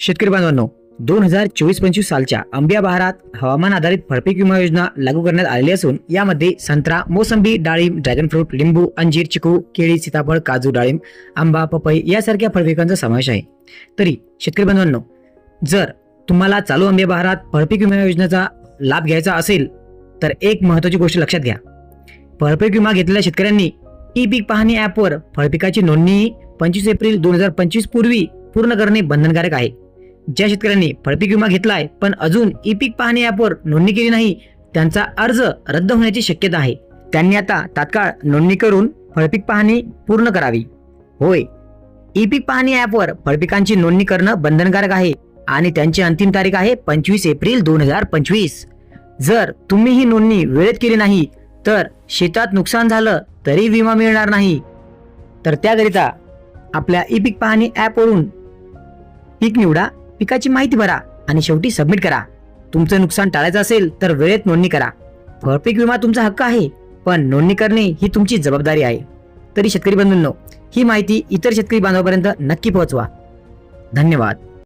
शेतकरी बांधवांनो दोन हजार चोवीस पंचवीस सालच्या आंब्या बहारात हवामान आधारित फळपीक विमा योजना लागू करण्यात आलेली असून यामध्ये संत्रा मोसंबी डाळिंब ड्रॅगन फ्रूट लिंबू अंजीर चिकू केळी सीताफळ काजू डाळिंब आंबा पपई यासारख्या फळपिकांचा समावेश आहे. तरी शेतकरी बांधवांनो जर तुम्हाला चालू आंब्या बहारात फळपीक विमा योजनेचा लाभ घ्यायचा असेल तर एक महत्वाची गोष्ट लक्षात घ्या. फळपीक विमा घेतलेल्या शेतकऱ्यांनी ई पीक पाहणी ॲपवर फळपिकाची नोंदणी पंचवीस एप्रिल दोन हजार पंचवीस पूर्वी पूर्ण करणे बंधनकारक आहे. ज्या शेतकऱ्यांनी फळपीक विमा घेतलाय पण अजून ई पीक पाहणी ॲपवर नोंदणी केली नाही त्यांचा अर्ज रद्द होण्याची शक्यता आहे. त्यांनी आता तात्काळ नोंदणी करून फळपीक पाहणी पूर्ण करावी. होय ई पीक पाहणी ॲपवर फळपिकांची नोंदणी करणं बंधनकारक आहे आणि त्यांची अंतिम तारीख आहे पंचवीस एप्रिल दोन हजार पंचवीस. जर तुम्ही ही नोंदणी वेळेत केली नाही तर शेतात नुकसान झालं तरी विमा मिळणार नाही. तर त्याकरिता आपल्या ई पीक पाहणी ॲपवरून पीक निवडा. पिकाची माहिती भरा आणि शेवटी सबमिट करा. तुमचं नुकसान टाळायचं असेल तर वेळेत नोंदणी करा. फळपीक विमा तुमचा हक्क आहे पण नोंदणी करणे ही तुमची जबाबदारी आहे. तरी शेतकरी बंधूंनो ही माहिती इतर शेतकरी बांधवापर्यंत नक्की पोहोचवा. धन्यवाद.